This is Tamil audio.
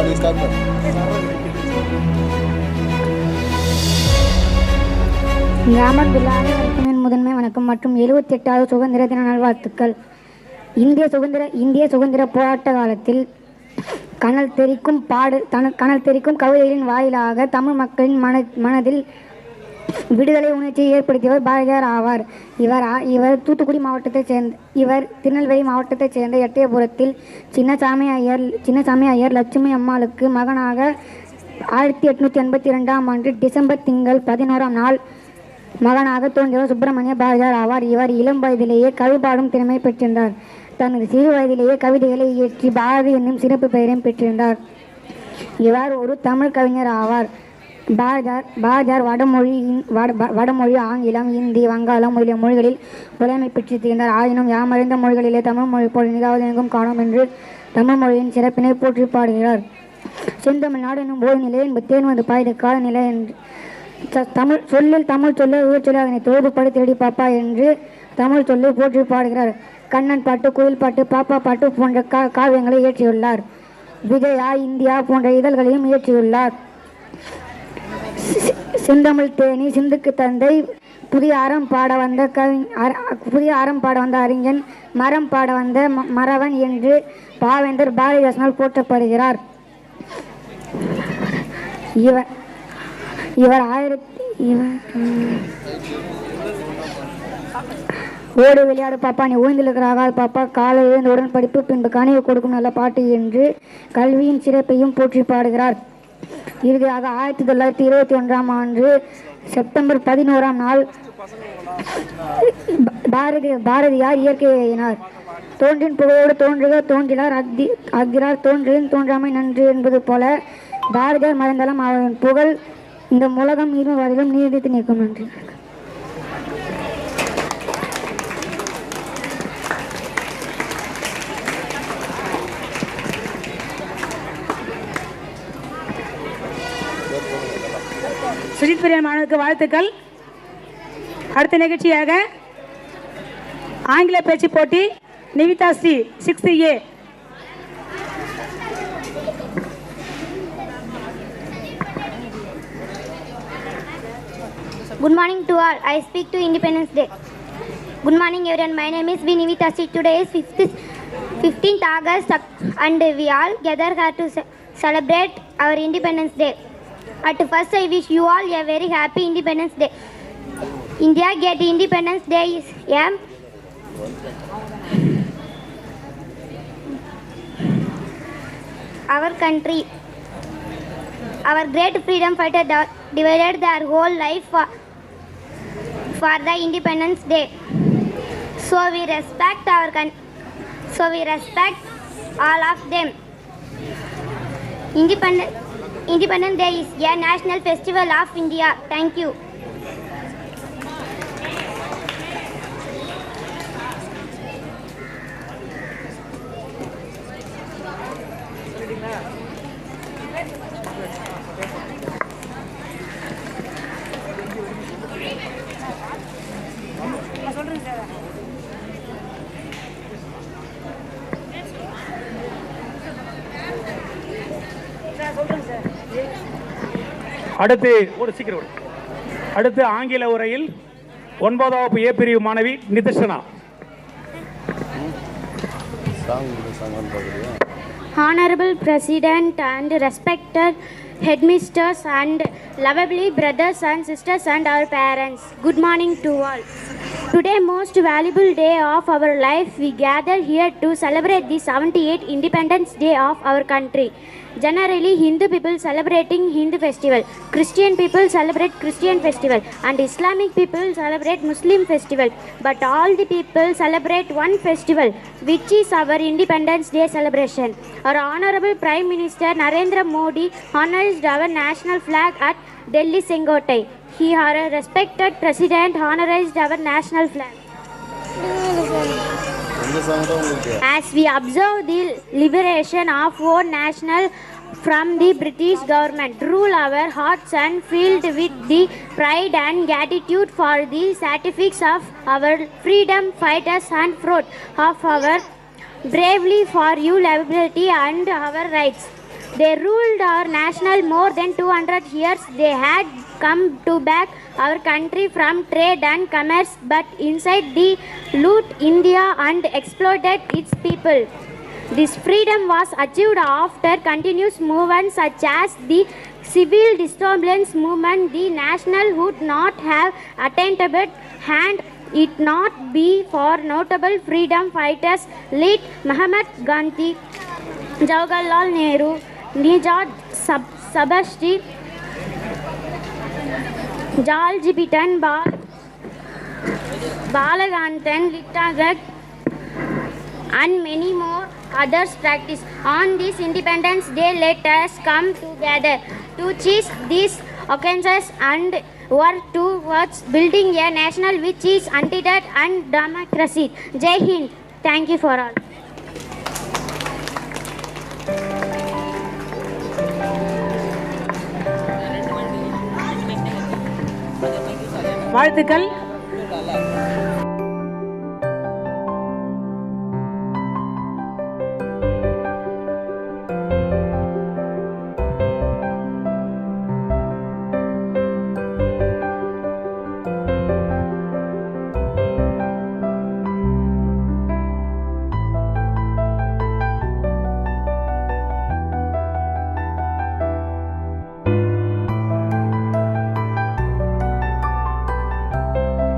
அது கம்மி இங்கு அமர்ந்துள்ள அனைவருக்கும் முதன்மை வணக்கம் மற்றும் எழுபத்தி எட்டாவது சுதந்திர தின நல்வாழ்த்துக்கள். இந்திய சுதந்திர இந்திய சுதந்திர போராட்ட காலத்தில் கனல் தெரிக்கும் பாடு தன கனல் தெரிக்கும் கவிதைகளின் வாயிலாக தமிழ் மக்களின் மன மனதில் விடுதலை உணர்ச்சியை ஏற்படுத்தியவர் பாரதியார் ஆவார். இவர் இவர் தூத்துக்குடி மாவட்டத்தைச் சேர்ந்த இவர் திருநெல்வேலி மாவட்டத்தைச் சேர்ந்த எட்டயபுரத்தில் சின்னசாமி ஐயர் சின்னசாமி ஐயர் லட்சுமி அம்மாளுக்கு மகனாக ஆயிரத்தி எட்நூற்றி எண்பத்தி ரெண்டாம் ஆண்டு டிசம்பர் திங்கள் பதினோராம் நாள் மகனாக தோன்றியவர் சுப்பிரமணிய பாரதியார் ஆவார். இவர் இளம் வயதிலேயே கவி பாடும் திறமை பெற்றிருந்தார். தனது சிறு வயதிலேயே கவிதைகளை இயற்றி பாரதி என்னும் சிறப்பு பெயரையும் பெற்றிருந்தார். இவர் ஒரு தமிழ் கவிஞர் ஆவார். பாஜார் பாஜார் வடமொழி வட வ- வடமொழி ஆங்கிலம் இந்தி வங்காளம் முதலிய மொழிகளில் புலமை பெற்று திகழ்ந்தார். ஆயினும் யாமறிந்த மொழிகளிலே தமிழ் மொழி போல் இனிதாவது எங்கும் காணோம் என்று தமிழ் மொழியின் சிறப்பினை போற்றி பாடுகிறார். செந்தமிழ்நாடு என்னும் போது நிலை என்பது வந்து பாய்ந்த காலநிலை என்று தமிழ் சொல்லில் தமிழ் சொல்ல உயிர் சொல்ல அதனை தொகுப்பு படி தேடி பாப்பா என்று தமிழ் சொல்லி போற்றி பாடுகிறார். கண்ணன் பாட்டு குயில் பாட்டு பாப்பா பாட்டு போன்ற கா காவியங்களை இயற்றியுள்ளார். விஜயா இந்தியா போன்ற இதழ்களையும் இயற்றியுள்ளார். செந்தமிழ் தேனி சிந்துக்கு தந்தை புதிய அறம் பாட வந்த கவி புதிய அறம் பாட வந்த அறிஞன் மரம் பாட வந்த ம- மறவன் என்று பாவேந்தர் பாரதிதாசனால் போற்றப்படுகிறார். இவர் இவர் ஆயிரத்தி இவர் ஓடு விளையாடு பாப்பா நீ ஓய்ந்திருக்கிறாக பாப்பா. காலை எழுந்தவுடன் படிப்பு பின்பு கனிவு கொடுக்கும் நல்ல பாட்டு என்று கல்வியின் சிறப்பையும் போற்றி பாடுகிறார். இறுதியாக ஆயிரத்தி தொள்ளாயிரத்தி இருபத்தி ஒன்றாம் ஆண்டு செப்டம்பர் பதினோராம் நாள் பாரதி பாரதியார் இயற்கையினார் எழுதினார் தோன்றின் புகழோடு தோன்றுக தோன்றினார் அக்தி அக்கிறார். தோன்றின் தோன்றாமை நன்று என்பது போல பாரதியார் மறைந்தாலும் அவரின் புகழ் இந்த உலகம் இருவரிலும் நீடித்து நிற்கும் நன்றி சுஜித் பிரியன் மாணவருக்கு வாழ்த்துக்கள் அடுத்த நிகழ்ச்சியாக ஆங்கில பேச்சு போட்டி Nivitha Sri sixth A Good morning to all. I speak to Independence Day. Good morning everyone. My name is Vinivita Sri. Today is 5th, 15th August and we all gather here to ce- celebrate our Independence Day. At first I wish you all a very happy Independence Day. India get Independence Day is a our country our great freedom fighter di- divided their whole life for, for the independence day. So we respect our so we respect all of them. Independent independence day is a national festival of india thank you அடுத்து ஒரு சீக்கிரம் ஒரு. அடுத்து ஆங்கில உரையில் ஒன்பதாம் வகுப்பு ஏ பிரிவு மாணவி நிதிஷனா சாங் சாங் பார்க்குறியா honorable president and respected headmasters and lovely brothers and sisters and our parents good morning to all today most valuable day of our life we gather here to celebrate the 78th independence day of our country generally hindu people celebrating hindu festival christian people celebrate christian festival and islamic people celebrate muslim festival but all the people celebrate one festival which is our independence day celebration our honorable prime minister narendra modi honored our national flag at delhi sengotai He are a respected president, honorized our national flag. As we observe the liberation of our national from the British government, rule our hearts and filled with the pride and gratitude for the sacrifice of our freedom fighters and fruit of our bravely for you liberty and our rights. They ruled our national more than 200 years. They had come to back our country from trade and commerce, but inside they loot India and exploited its people. This freedom was achieved after continuous movements such as the civil disturbance movement. The national would not have attained attainable hand it not be for notable freedom fighters late Mahatma Gandhi, Jawaharlal Nehru, Sab- Sabashti, George Beaton, Bal, Balaganthan, Littagat, and many more others practice. On this Independence Day, let us come together to seize these occasions and work towards building a national which is untethered and democracy. Jai Hind. Thank you for all. வாழ்த்துக்கள்.